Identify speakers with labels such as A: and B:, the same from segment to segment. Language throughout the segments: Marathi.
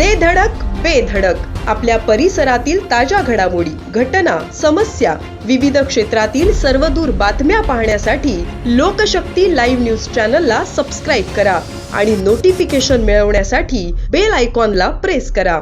A: दे धडक बेधडक आपल्या परिसरातील ताज्या घडामोडी घटना समस्या विविध क्षेत्रातील सर्वदूर बातम्या पाहण्यासाठी लोकशक्ती लाईव्ह न्यूज चॅनलला सबस्क्राईब करा आणि नोटिफिकेशन मिळवण्यासाठी बेल आयकॉनला प्रेस करा.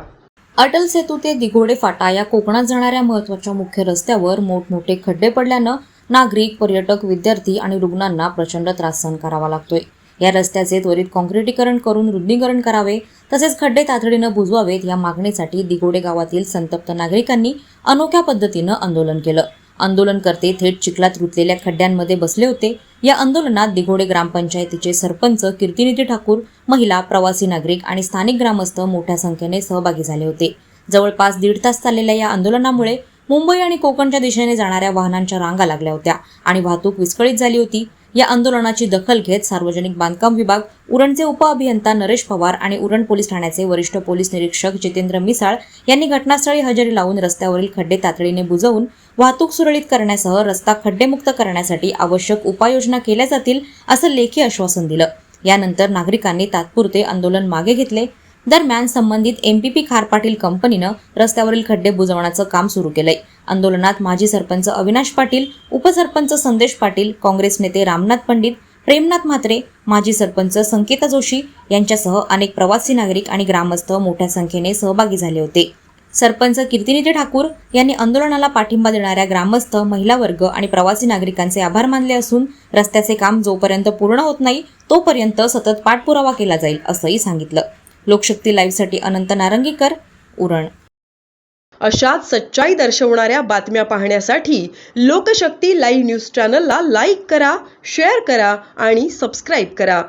B: अटल सेतू ते दिघोडे फाटा या कोकणात जाणाऱ्या महत्त्वाच्या मुख्य रस्त्यावर मोठमोठे खड्डे पडल्यानं नागरिक पर्यटक विद्यार्थी आणि रुग्णांना प्रचंड त्रास सहन करावा लागतोय. या रस्त्याचे त्वरित काँक्रिटीकरण करून रुंदीकरण करावे तसेच खड्डे तातडीनं बुजवावेत या मागणीसाठी दिघोडे गावातील संतप्त नागरिकांनी अनोख्या पद्धतीनं आंदोलन केलं. आंदोलनकर्ते थेट चिखलात रुतलेल्या खड्ड्यांमध्ये बसले होते. या आंदोलनात दिघोडे ग्रामपंचायतीचे सरपंच कीर्तिनिधी ठाकूर महिला प्रवासी नागरिक आणि स्थानिक ग्रामस्थ मोठ्या संख्येने सहभागी झाले होते. जवळपास दीड तास चाललेल्या या आंदोलनामुळे मुंबई आणि कोकणच्या दिशेने जाणाऱ्या वाहनांच्या रांगा लागल्या होत्या आणि वाहतूक विस्कळीत झाली होती. या आंदोलनाची दखल घेत सार्वजनिक बांधकाम विभाग उरणचे उपअभियंता नरेश पवार आणि उरण पोलीस ठाण्याचे वरिष्ठ पोलीस निरीक्षक जितेंद्र मिसाळ यांनी घटनास्थळी हजेरी लावून रस्त्यावरील खड्डे तातडीने बुजवून वाहतूक सुरळीत करण्यासह रस्ता खड्डेमुक्त करण्यासाठी आवश्यक उपाययोजना केल्या जातील असं लेखी आश्वासन दिलं. यानंतर नागरिकांनी तात्पुरते आंदोलन मागे घेतले. दरम्यान संबंधित एमपीपी खार पाटील कंपनीनं रस्त्यावरील खड्डे बुजवण्याचं काम सुरू केलंय. आंदोलनात माजी सरपंच अविनाश पाटील उपसरपंच संदेश पाटील काँग्रेस नेते रामनाथ पंडित प्रेमनाथ म्हात्रे माजी सरपंच संकेता जोशी यांच्यासह अनेक प्रवासी नागरिक आणि ग्रामस्थ मोठ्या संख्येने सहभागी झाले होते. सरपंच कीर्तिनिधी ठाकूर यांनी आंदोलनाला पाठिंबा देणाऱ्या ग्रामस्थ महिला वर्ग आणि प्रवासी नागरिकांचे आभार मानले असून रस्त्याचे काम जोपर्यंत पूर्ण होत नाही तोपर्यंत सतत पाठपुरावा केला जाईल असंही सांगितलं. लोकशक्ती लाईव्हसाठी अनंत नारंगीकर उरण.
A: अशाच सच्चाई दर्शवणाऱ्या बातम्या पाहण्यासाठी लोकशक्ती लाईव्ह न्यूज चॅनलला लाईक करा शेअर करा आणि सबस्क्राईब करा.